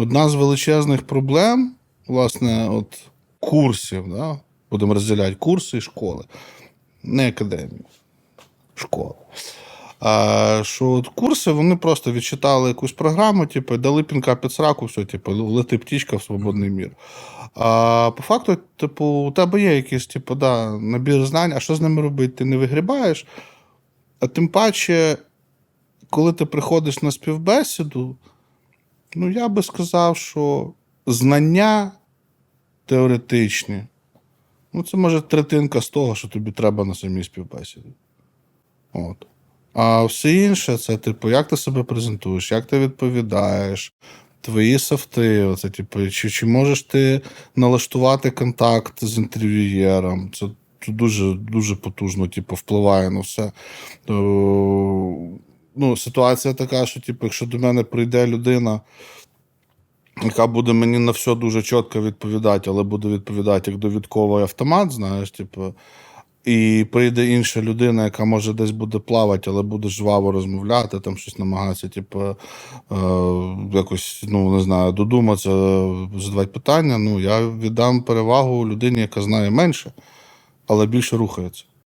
Одна з величезних проблем, власне, от курсів, да? будемо розділяти курси і школи, не академію, школи. А, що от курси вони просто відчитали якусь програму, типу, дали пінка під сраку, все, типу, лети птічка в свободний мір. А по факту, типу, у тебе є якийсь, типу, да, набір знань, а що з ними робити? Ти не вигрібаєш. А тим паче, коли ти приходиш на співбесіду, ну я би сказав, що знання теоретичні, ну, це може третинка з того, що тобі треба на самій співбесіді. От. А все інше, це, типу, як ти себе презентуєш, як ти відповідаєш, твої софти, оце, типу, чи, чи можеш ти налаштувати контакт з інтерв'юєром. Це, дуже, дуже потужно, типу, впливає на все. Ну, ситуація така, що, типу, якщо до мене прийде людина, яка буде мені на все дуже чітко відповідати, але буде відповідати як довідковий автомат, знаєш, типу. І прийде інша людина, яка може десь буде плавати, але буде жваво розмовляти, там щось намагатися, типу, е, якось, ну не знаю, додуматися, задавати питання. Ну, я віддам перевагу людині, яка знає менше, але більше рухається.